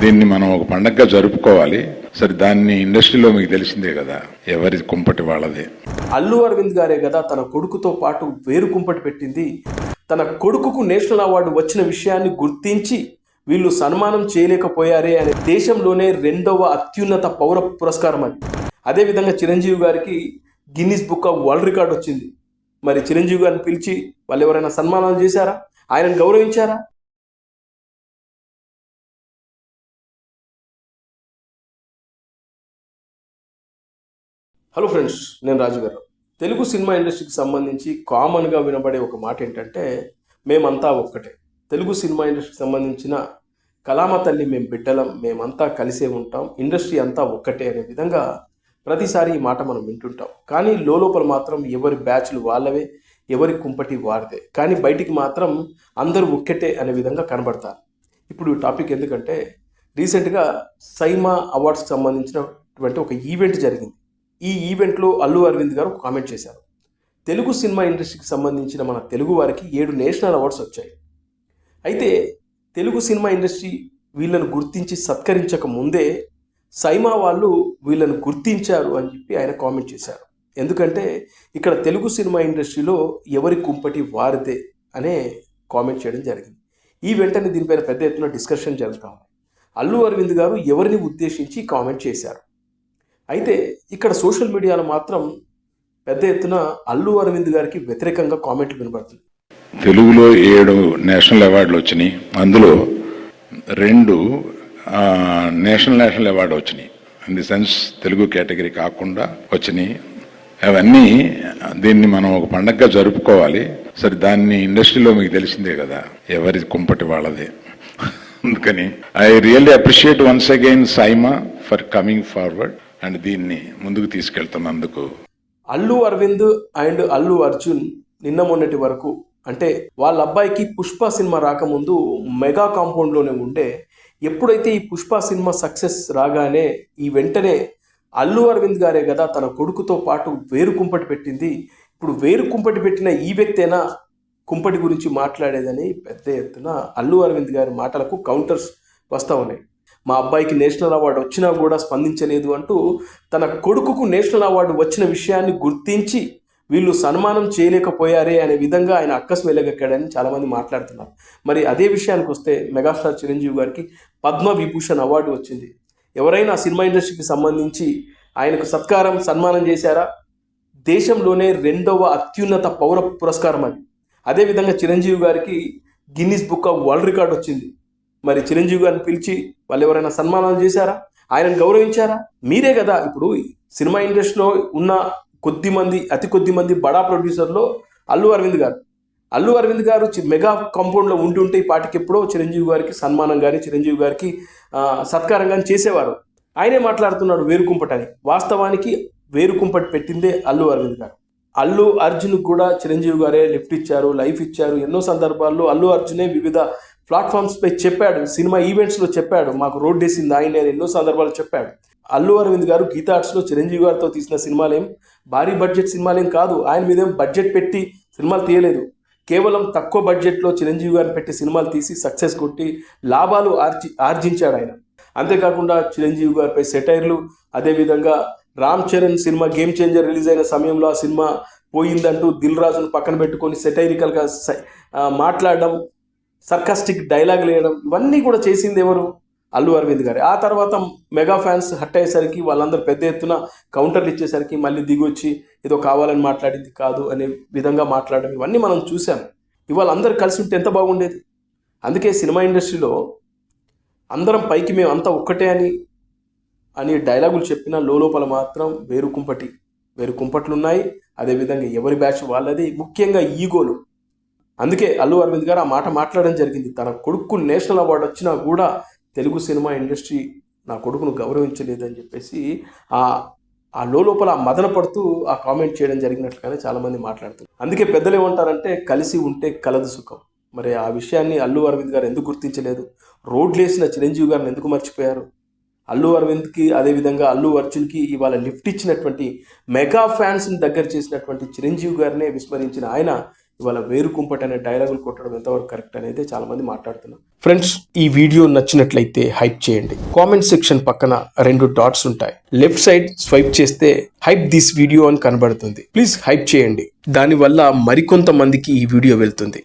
దీన్ని మనం ఒక పండగగా జరుపుకోవాలి. సరే దాన్ని ఇండస్ట్రీలో మీకు తెలిసిందే కదా ఎవరి కుంపటి వాళ్ళదే. అల్లు అరవింద్ గారే కదా తన కొడుకుతో పాటు వేరు కుంపటి పెట్టింది. తన కొడుకుకు నేషనల్ అవార్డు వచ్చిన విషయాన్ని గుర్తించి వీళ్ళు సన్మానం చేయలేకపోయారే అనే దేశంలోనే రెండవ అత్యున్నత పౌర పురస్కారం అది. అదేవిధంగా చిరంజీవి గారికి Guinness book of world record వచ్చింది. మరి చిరంజీవి గారిని పిలిచి వాళ్ళు ఎవరైనా సన్మానాలు చేశారా? ఆయనను గౌరవించారా? హలో ఫ్రెండ్స్ నేను రాజు గారు. తెలుగు సినిమా ఇండస్ట్రీకి సంబంధించి కామన్గా వినబడే ఒక మాట ఏంటంటే మేమంతా ఒక్కటే. తెలుగు సినిమా ఇండస్ట్రీకి సంబంధించిన కళామ తల్లి మేము బిడ్డలం మేమంతా కలిసే ఉంటాం ఇండస్ట్రీ అంతా ఒక్కటే అనే విధంగా ప్రతిసారి ఈ మాట మనం వింటుంటాం. కానీ లోపల మాత్రం ఎవరి బ్యాచ్లు వాళ్ళవే ఎవరి కుంపటి వారిదే. కానీ బయటికి మాత్రం అందరూ ఒక్కటే అనే విధంగా కనబడతారు. ఇప్పుడు టాపిక్ ఎందుకంటే రీసెంట్గా సైమా అవార్డ్స్కి సంబంధించినటువంటి ఒక ఈవెంట్ జరిగింది. ఈ ఈవెంట్లో అల్లు అరవింద్ గారు కామెంట్ చేశారు. తెలుగు సినిమా ఇండస్ట్రీకి సంబంధించిన మన తెలుగు వారికి ఏడు నేషనల్ అవార్డ్స్ వచ్చాయి. అయితే తెలుగు సినిమా ఇండస్ట్రీ వీళ్ళను గుర్తించి సత్కరించక ముందే సైమా వాళ్ళు వీళ్ళను గుర్తించారు అని చెప్పి ఆయన కామెంట్ చేశారు. ఎందుకంటే ఇక్కడ తెలుగు సినిమా ఇండస్ట్రీలో ఎవరి కుంపటి వారిదే అనే కామెంట్ చేయడం జరిగింది. ఈ వెంటనే దీనిపైన పెద్ద ఎత్తున డిస్కషన్ జరుగుతూ ఉంది. అల్లు అరవింద్ గారు ఎవరిని ఉద్దేశించి కామెంట్ చేశారు? అయితే ఇక్కడ సోషల్ మీడియాలో మాత్రం పెద్ద ఎత్తున అల్లు అరవింద్ గారికి వ్యతిరేకంగా కామెంట్లు వినబడుతుంది తెలుగులో ఏడు నేషనల్ అవార్డులు వచ్చినాయి. అందులో రెండు నేషనల్ నేషనల్ అవార్డు వచ్చినాయి. In the sense Telugu category కాకుండా వచ్చినాయి. అవన్నీ దీన్ని మనం ఒక పండగగా జరుపుకోవాలి. సరే దాన్ని ఇండస్ట్రీలో మీకు తెలిసిందే కదా ఎవరి కుంపటి వాళ్ళదే. అందుకని I really appreciate once again SIIMA for coming forward and దీన్ని ముందుకు తీసుకెళ్తున్నందుకు. అల్లు అరవింద్ అండ్ అల్లు అర్జున్ నిన్న మొన్నటి వరకు అంటే వాళ్ళ అబ్బాయికి పుష్ప సినిమా రాకముందు మెగా కాంపౌండ్లోనే ఉండే ఎప్పుడైతే ఈ పుష్ప సినిమా సక్సెస్ రాగానే ఈ వెంటనే అల్లు అరవింద్ గారే కదా తన కొడుకుతో పాటు వేరు కుంపటి పెట్టింది. ఇప్పుడు వేరు కుంపటి పెట్టిన ఈ వ్యక్తేనా కుంపటి గురించి మాట్లాడేదని పెద్ద ఎత్తున అల్లు అరవింద్ గారి మాటలకు కౌంటర్స్ వస్తూ ఉన్నాయి. మా అబ్బాయికి నేషనల్ అవార్డు వచ్చినా కూడా స్పందించలేదు అంటూ తన కొడుకుకు నేషనల్ అవార్డు వచ్చిన విషయాన్ని గుర్తించి వీళ్ళు సన్మానం చేయలేకపోయారే అనే విధంగా ఆయన అక్కసు వెలగక్కాడని చాలామంది మాట్లాడుతున్నారు. మరి అదే విషయానికి వస్తే మెగాస్టార్ చిరంజీవి గారికి పద్మ విభూషణ్ అవార్డు వచ్చింది. ఎవరైనా సినిమా ఇండస్ట్రీకి సంబంధించి ఆయనకు సత్కారం సన్మానం చేశారా? దేశంలోనే రెండవ అత్యున్నత పౌర పురస్కారం అది. అదేవిధంగా చిరంజీవి గారికి Guinness book of world record వచ్చింది. మరి చిరంజీవి గారిని పిలిచి వాళ్ళు ఎవరైనా సన్మానాలు చేశారా? ఆయనను గౌరవించారా? మీరే కదా ఇప్పుడు సినిమా ఇండస్ట్రీలో ఉన్న కొద్ది మంది అతి కొద్ది మంది బడా ప్రొడ్యూసర్లో అల్లు అరవింద్ గారు. అల్లు అరవింద్ గారు చి- మెగా కాంపౌండ్లో ఉండి ఉంటే ఈ పాటికి ఎప్పుడో చిరంజీవి గారికి సన్మానం కానీ చిరంజీవి గారికి సత్కారం కానీ చేసేవారు. ఆయనే మాట్లాడుతున్నాడు వేరుకుంపట్ అని వాస్తవానికి వేరుకుంపట్ పెట్టిందే అల్లు అరవింద్ గారు. అల్లు అర్జున్ కూడా చిరంజీవి గారే లిఫ్ట్ ఇచ్చారు లైఫ్ ఇచ్చారు. ఎన్నో సందర్భాల్లో అల్లు అర్జునే వివిధ ప్లాట్ఫామ్స్పై చెప్పాడు సినిమా ఈవెంట్స్లో చెప్పాడు మాకు రోడ్ వేసింది ఆయన ఎన్నో సందర్భాలు చెప్పాడు. అల్లు అరవింద్ గారు గీతా ఆర్ట్స్లో చిరంజీవి గారితో తీసిన సినిమాలేం భారీ బడ్జెట్ సినిమాలేం కాదు ఆయన మీదేం బడ్జెట్ పెట్టి సినిమాలు తీయలేదు. కేవలం తక్కువ బడ్జెట్లో చిరంజీవి గారిని పెట్టి సినిమాలు తీసి సక్సెస్ కొట్టి లాభాలు ఆర్జి ఆర్జించాడు ఆయన. అంతేకాకుండా చిరంజీవి గారిపై సెటైర్లు అదేవిధంగా Ram Charan cinema Game Changer release అయిన సమయంలో ఆ సినిమా పోయిందంటూ దిల్ రాజును పక్కన పెట్టుకొని సెటైరికల్గా మాట్లాడడం సర్కాస్టిక్ డైలాగ్ వేయడం ఇవన్నీ కూడా చేసింది ఎవరు? అల్లు అరవింద్ గారు. ఆ తర్వాత మెగా ఫ్యాన్స్ హట్ అయ్యేసరికి వాళ్ళందరూ పెద్ద ఎత్తున కౌంటర్లు ఇచ్చేసరికి మళ్ళీ దిగొచ్చి ఏదో కావాలని మాట్లాడింది కాదు అనే విధంగా మాట్లాడడం ఇవన్నీ మనం చూసాం. ఇవాళ అందరు కలిసి ఉంటే ఎంత బాగుండేది? అందుకే సినిమా ఇండస్ట్రీలో అందరం పైకి మేము అంతా ఒక్కటే అని అని డైలాగులు చెప్పిన లోపల మాత్రం వేరు కుంపటి వేరు కుంపట్లు ఉన్నాయి అదేవిధంగా ఎవరి బ్యాచ్ వాళ్ళది? ముఖ్యంగా ఈగోలు. అందుకే అల్లు అరవింద్ గారు ఆ మాట మాట్లాడడం జరిగింది. తన కొడుకు నేషనల్ అవార్డు వచ్చినా కూడా తెలుగు సినిమా ఇండస్ట్రీ నా కొడుకును గౌరవించలేదని చెప్పేసి ఆ ఆ లోపల మదన పడుతూ ఆ కామెంట్ చేయడం జరిగినట్లుగానే చాలామంది మాట్లాడుతున్నారు. అందుకే పెద్దలు ఏమంటారంటే కలిసి ఉంటే కలదు సుఖం. మరి ఆ విషయాన్ని అల్లు అరవింద్ గారు ఎందుకు గుర్తించలేదు? రోడ్లేసిన చిరంజీవి గారిని ఎందుకు మర్చిపోయారు? అల్లు అరవింద్కి అదేవిధంగా అల్లు అర్జున్కి ఇవాళ లిఫ్ట్ ఇచ్చినటువంటి మెగా ఫ్యాన్స్ని దగ్గర చేసినటువంటి చిరంజీవి గారినే విస్మరించిన ఆయన ఇవాళ వేరు కుంపటి అనే డైలాగులు కొట్టడం ఎంతవరకు కరెక్ట్ అనేది చాలా మంది మాట్లాడుతున్నారు. ఫ్రెండ్స్ ఈ వీడియో నచ్చినట్లయితే హైప్ చేయండి. కామెంట్ సెక్షన్ పక్కన రెండు డాట్స్ ఉంటాయి. లెఫ్ట్ సైడ్ స్వైప్ చేస్తే హైప్ దిస్ వీడియో అని కనబడుతుంది. ప్లీజ్ హైప్ చేయండి. దానివల్ల మరికొంతమందికి ఈ వీడియో వెళ్తుంది.